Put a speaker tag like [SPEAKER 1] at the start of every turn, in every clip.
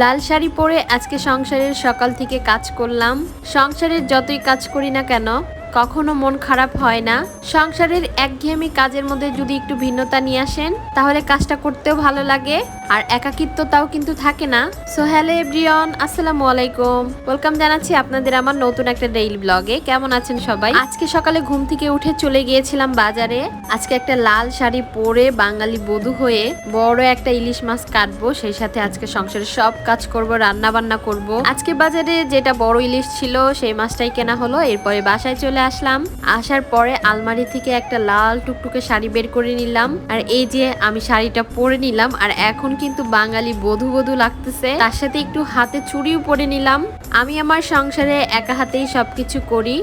[SPEAKER 1] লাল শাড়ি পরে আজকে সংসারের সকাল থেকে কাজ করলাম। সংসারের যতই কাজ করি না কেন কখনো মন খারাপ হয় না। সংসারের একঘেয়েমি কাজের মধ্যে যদি একটু ভিন্নতা নিয়ে আসেন, তাহলে কাজটা করতেও ভালো লাগে। আর একাকিত্বতাও কিন্তু থাকে না। সো হ্যালো এভরিওয়ান আসসালামু আলাইকুম। ওয়েলকাম জানাচ্ছি আপনাদের আমার নতুন একটা ডেইলি ব্লগে কেমন আছেন সবাই? আজকে সকালে ঘুম থেকে উঠে চলে গিয়েছিলাম বাজারে। আজকে একটা লাল শাড়ি পরে বাঙালি বধূ হয়ে বড় একটা ইলিশ মাছ কাটবো। সেই সাথে আজকে সংসারের সব কাজ করব রান্না বান্না করব। আজকে বাজারে যেটা বড় ইলিশ ছিল, সেই মাছটাই কেনা হলো। এরপরে বাসায় চলে আসলাম। আসার পরে আলমারি থেকে একটা লাল টুকটুকে শাড়ি বের করে নিলাম। আর এই যে আমি শাড়িটা পরে নিলাম, আর এখন কিন্তু বাঙালি বধূ বধূ লাগতেছে। তার সাথে একটু হাতে চুড়িও পরে নিলাম। আমি আমার সংসারে একা হাতেই সবকিছু করি।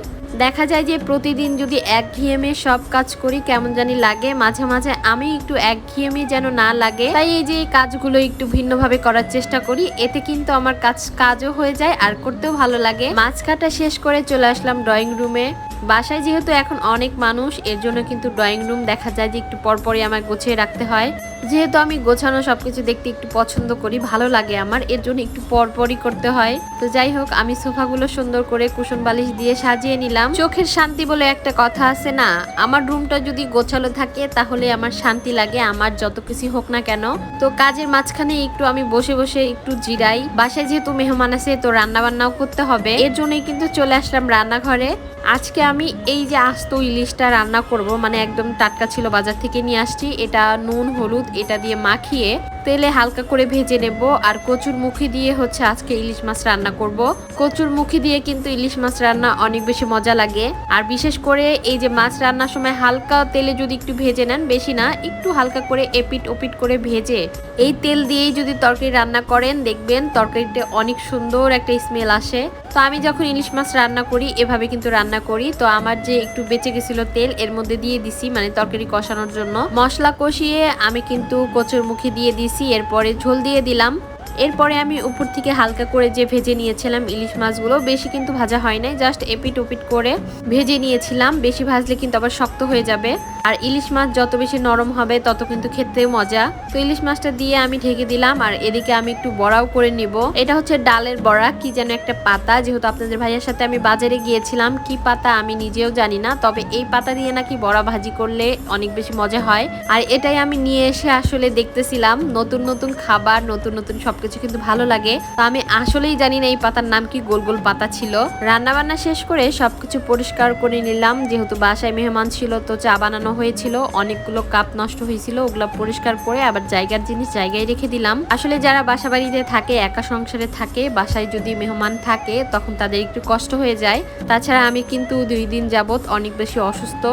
[SPEAKER 1] দেখা যায় যে প্রতিদিন যদি একঘেয়েমে সব কাজ করি, কেমন জানি লাগে। মাঝে মাঝে আমি একটু একঘেয়েমি যেন না লাগে। তাই এই যে কাজগুলো একটু ভিন্নভাবে করার চেষ্টা করি। এতে কিন্তু আমার কাজ, কাজও হয়ে যায় আর করতেও ভালো লাগে। মাছ কাটা শেষ করে চলে আসলাম ড্রয়িং রুমে। বাসায় যেহেতু এখন অনেক মানুষ, এর জন্য কিন্তু ড্রয়িং রুম দেখা যায় যে একটু পরপরই আমার গুছিয়ে রাখতে হয়। যেহেতু আমি গোছানো সবকিছু দেখতে একটু পছন্দ করি, ভালো লাগে আমার, এর জন্য একটু পরপরই করতে হয়। তো যাই হোক, আমি সোফাগুলো সুন্দর করে কুশন বালিশ দিয়ে সাজিয়ে নিলাম। চোখের শান্তি বলে একটা কথা আছে না, আমার রুমটা যদি গোছালো থাকে, তাহলে আমার শান্তি লাগে, আমার যত কিছু হোক না কেন। তো কাজের মাঝখানে একটু আমি বসে বসে একটু জিরাই। বাসায় যেহেতু মেহমান আছে, তো রান্না বান্নাও করতে হবে। এর জন্যই কিন্তু চলে আসলাম রান্নাঘরে। আজকে আমি এই যে আস্ত ইলিশটা রান্না করব মানে একদম টাটকা ছিল বাজার থেকে নিয়ে আসছি, এটা নুন, হলুদ, এটা দিয়ে মাখিয়ে তেলে হালকা করে ভেজে নেব আর কচুর মুখি দিয়ে হচ্ছে আজকে ইলিশ মাছ রান্না করব। কচুর মুখি দিয়ে কিন্তু ইলিশ মাছ রান্না অনেক বেশি মজা লাগে। আর বিশেষ করে এই যে মাছ রান্নার সময় হালকা তেলে যদি একটু ভেজে নেন, বেশি না, একটু হালকা করে এপিট ওপিট করে ভেজে এই তেল দিয়েই যদি তরকারি রান্না করেন, দেখবেন তরকারিতে অনেক সুন্দর একটা স্মেল আসে। তো আমি যখন ইলিশ মাছ রান্না করি, এভাবে কিন্তু রান্না করি। তো আমার যে একটু বেঁচে গেছিল তেল, এর মধ্যে দিয়ে দিছি মানে তরকারি কষানোর জন্য। মশলা কষিয়ে আমি কিন্তু কচুর মুখে দিয়ে দিছি। এরপরে ঝোল দিয়ে দিলাম। এরপরে আমি উপর থেকে হালকা করে যে ভেজে নিয়েছিলাম ইলিশ মাছগুলো, বেশি কিন্তু ভাজা হয় নাই জাস্ট এপিট ওপিট করে ভেজে নিয়েছিলাম। বেশি ভাজলে কিন্তু আবার শক্ত হয়ে যাবে। আর ইলিশ মাছ যত বেশি নরম হবে, তত কিন্তু খেতে মজা। তো ইলিশ মাছটা দিয়ে আমি ঢেকে দিলাম, আর এদিকে আমি একটু বড়াও করে নিব। এটা হচ্ছে ডালের বড়া, কি যেন একটা পাতা। যেহেতু আপনাদের ভাইয়ের সাথে আমি বাজারে গিয়েছিলাম, কি পাতা আমি নিজেও জানি না, তবে এই পাতা দিয়ে নাকি বড়া ভাজি করলে অনেক বেশি মজা হয়। আর এটাই আমি নিয়ে এসে আসলে দেখতেছিলাম, নতুন নতুন খাবার, নতুন নতুন সবকিছু কিন্তু ভালো লাগে। তো আমি আসলেই জানি না এই পাতার নাম কি, গোল গোল পাতা ছিল। রান্না বান্না শেষ করে সবকিছু পরিষ্কার করে নিলাম। যেহেতু বাসায় মেহমান ছিল, তো চা বানানো হয়েছিল। অনেকগুলো কাপ নষ্ট হয়েছিল, ওগুলো পরিষ্কার করে আবার জায়গার জিনিস জায়গায় রেখে দিলাম। আসলে যারা বাসা বাড়িতে থাকে, একা সংসারে থাকে, বাসায় যদি মেহমান থাকে, তখন তাদের একটু কষ্ট হয়ে যায়। তাছাড়া আমি কিন্তু দুই দিন যাবত অনেক বেশি অসুস্থ।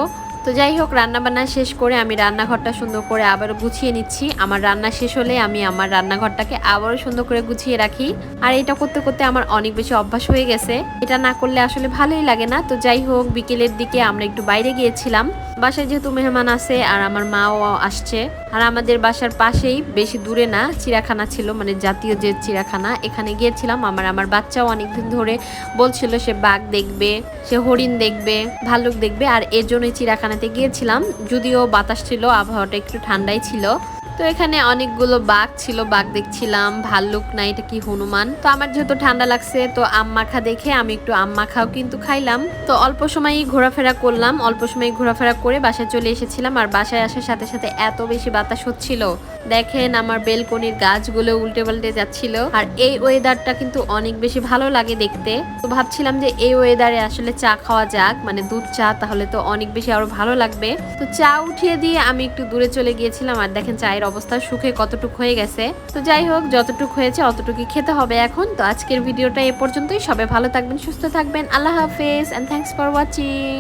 [SPEAKER 1] তো যাই হোক রান্না বান্না শেষ করে আমি রান্নাঘরটা সুন্দর করে আবার গুছিয়ে নিচ্ছি। আমার রান্না শেষ হলে আমি আমার রান্নাঘরটাকে আবারও সুন্দর করে গুছিয়ে রাখি। আর এটা করতে করতে আমার অনেক বেশি অভ্যাস হয়ে গেছে। এটা না করলে আসলে ভালোই লাগে না। তো যাই হোক বিকেলের দিকে আমরা একটু বাইরে গিয়েছিলাম। বাসায় যেহেতু মেহমান আছে আর আমার মাও আসছে, আর আমাদের বাসার পাশেই বেশি দূরে না চিড়াখানা ছিল মানে জাতীয় যে চিড়াখানা এখানে গিয়েছিলাম। আমার আমার বাচ্চাও অনেকদিন ধরে বলছিল সে বাঘ দেখবে, সে হরিণ দেখবে, ভাল্লুক দেখবে, আর এর জন্যই চিড়াখানাতে গিয়েছিলাম। যদিও বাতাস ছিল, আবহাওয়াটা একটু ঠান্ডাই ছিল তো এখানে অনেকগুলো বাঘ ছিল, বাঘ দেখছিলাম, ভাল্লুক না, এটা কি হনুমান? তো আমার যেহেতু ঠান্ডা লাগছে, তো আম মাখা দেখে আমি একটু আম মাখাও কিন্তু খাইলাম। তো অল্প সময়ই ঘোরাফেরা করলাম, অল্প সময় ঘোরাফেরা করে বাসায় চলে এসেছিলাম আর বাসায় আসার সাথে সাথে এত বেশি বাতাস হচ্ছিল। দেখেন আমার বেলকনির গাছগুলো উল্টে পাল্টে যাচ্ছিল আর এই ওয়েদারটা কিন্তু অনেক বেশি ভালো লাগে দেখতে। তো ভাবছিলাম যে এই ওয়েদারে আসলে চা খাওয়া যাক মানে দুধ চা, তাহলে তো অনেক বেশি আরও ভালো লাগবে। তো চা উঠিয়ে দিয়ে আমি একটু দূরে চলে গিয়েছিলাম আর দেখেন চায়ের অবস্থা সুখে কতটুক হয়ে গেছে। তো যাই হোক, যতটুক হয়েছে অতটুকুই খেতে হবে এখন। তো আজকের ভিডিওটা এ পর্যন্তই। সবাই ভালো থাকবেন, সুস্থ থাকবেন। আল্লাহ হাফেজ অ্যান্ড থ্যাংকস ফর ওয়াচিং